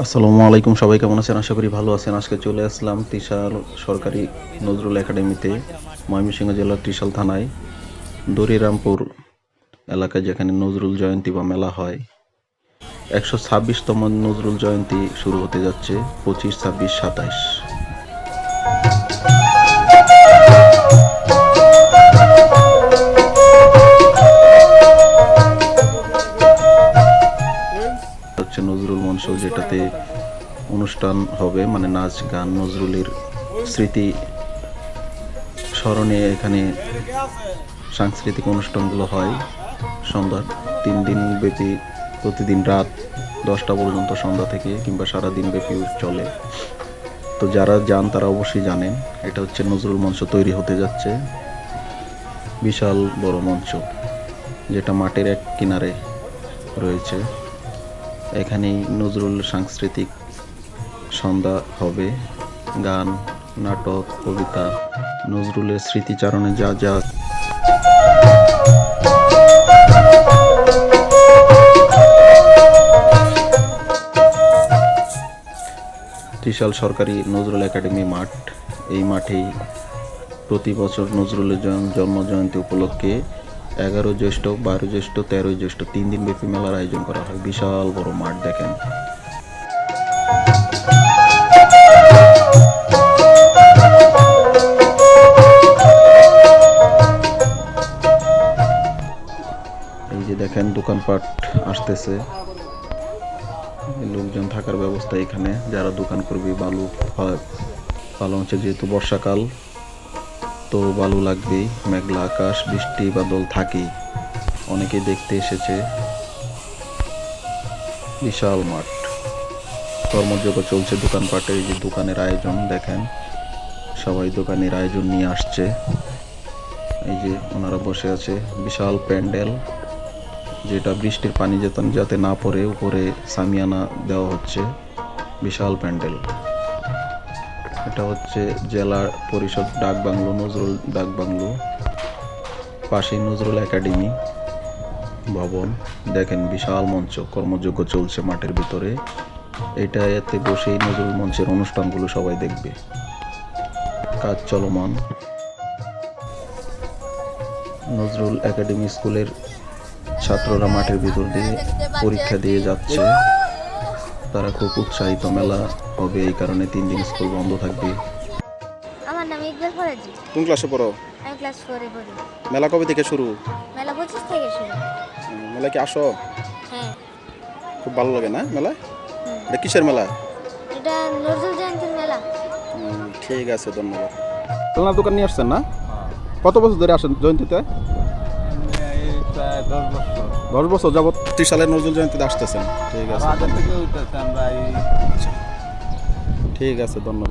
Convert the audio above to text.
আসসালামু আলাইকুম, সবাই কেমন আছেন? আশা করি ভালো আছেন। আজকে চলে আসলাম ত্রিশাল সরকারি নজরুল একাডেমিতে, ময়মনসিংহ জেলার ত্রিশাল থানায়, দরিরামপুর এলাকায় যেখানে নজরুল জয়ন্তী বা মেলা হয়। একশো ছাব্বিশতম নজরুল জয়ন্তী শুরু হতে যাচ্ছে পঁচিশ ছাব্বিশ সাতাইশ। অনুষ্ঠান হবে মানে নাচ, গান, নজরুলের স্মৃতি স্মরণে এখানে সাংস্কৃতিক অনুষ্ঠানগুলো হয়। সন্ধ্যা তিন দিন ব্যাপী প্রতিদিন রাত দশটা পর্যন্ত সন্ধ্যা থেকে কিংবা সারা দিন ব্যাপী চলে। তো যারা যান, তারা অবশ্যই জানেন, এটা হচ্ছে নজরুল মঞ্চ তৈরি হতে যাচ্ছে। বিশাল বড় মঞ্চ, যেটা মাঠের এক কিনারে রয়েছে। এখানেই নজরুল সাংস্কৃতিক সন্ধ্যা হবে। গান, নাটক, কবিতা, নজরুলের স্মৃতিচারণে যা যা ত্রিশাল সরকারি নজরুল একাডেমি মাঠ। এই মাঠেই প্রতি বছর নজরুলের জন- জন্ম জয়ন্তী উপলক্ষে এগারো জ্যৈষ্ঠ, বারো জ্যৈষ্ঠ, তেরোই জ্যৈষ্ঠ তিন দিন ব্যাপী মেলার আয়োজন করা হয়। বিশাল বড় মাঠ, দেখেন। এই যে দেখেন দোকানপাট আসতেছে। লোকজন থাকার ব্যবস্থা এখানে। যারা দোকান করবে, বালু ভালো হচ্ছে যেহেতু বর্ষাকাল, তো বালু লাগবেই, মেঘলা আকাশ, বৃষ্টি, বাদল থাকেই। অনেকে দেখতে এসেছে। বিশাল মাঠ। কর্মযোগ্য চলছে দোকানপাটে এই যে দোকানের আয়োজন দেখেন। সবাই দোকানের আয়োজন নিয়ে আসছে। এই যে ওনারা বসে আছে, বিশাল প্যান্ডেল, যেটা বৃষ্টির পানি যাতে যাতে না পড়ে, উপরে সামিয়ানা দেওয়া হচ্ছে, বিশাল প্যান্ডেল। এটা হচ্ছে জেলা পরিষদ ডাক বাংলো, নজরুল ডাক বাংলো, পাশেই নজরুল একাডেমি ভবন। দেখেন বিশাল মঞ্চ, কর্মযোগ্য চলছে মাঠের ভিতরে। এটা এতে বসেই নজরুল মঞ্চের অনুষ্ঠানগুলো সবাই দেখবে। কাজ চলমান। নজরুল একাডেমি স্কুলের ছাত্ররা মাঠের ভিতর দিয়ে পরীক্ষা দিয়ে যাচ্ছে। তারা খুব উৎসাহিত মেলা হবে এই কারণে তিন দিন স্কুল বন্ধ থাকবে। আমার নাম ইকবাল ফরাজি। কোন ক্লাসে পড়ো? আমি ক্লাস ফোরে পড়ি। মেলা কবে থেকে শুরু? মেলা পঁচিশ থেকে শুরু। মেলা কি আসো? হ্যাঁ। খুব ভালো লাগে না মেলা হুম। এটা কিসের মেলা? এটা নজরুল জয়ন্তীর মেলা। ঠিক আছে ধন্যবাদ। খেলনার দোকান নিয়ে আসছেন না? কত বছর ধরে আসেন জয়ন্তীতে? দশ বছর যাবৎ। যাবত ত্রিশ সালে নজরুল জয়ন্তীতে আসতেছেন। ঠিক আছে ঠিক আছে ধন্যবাদ।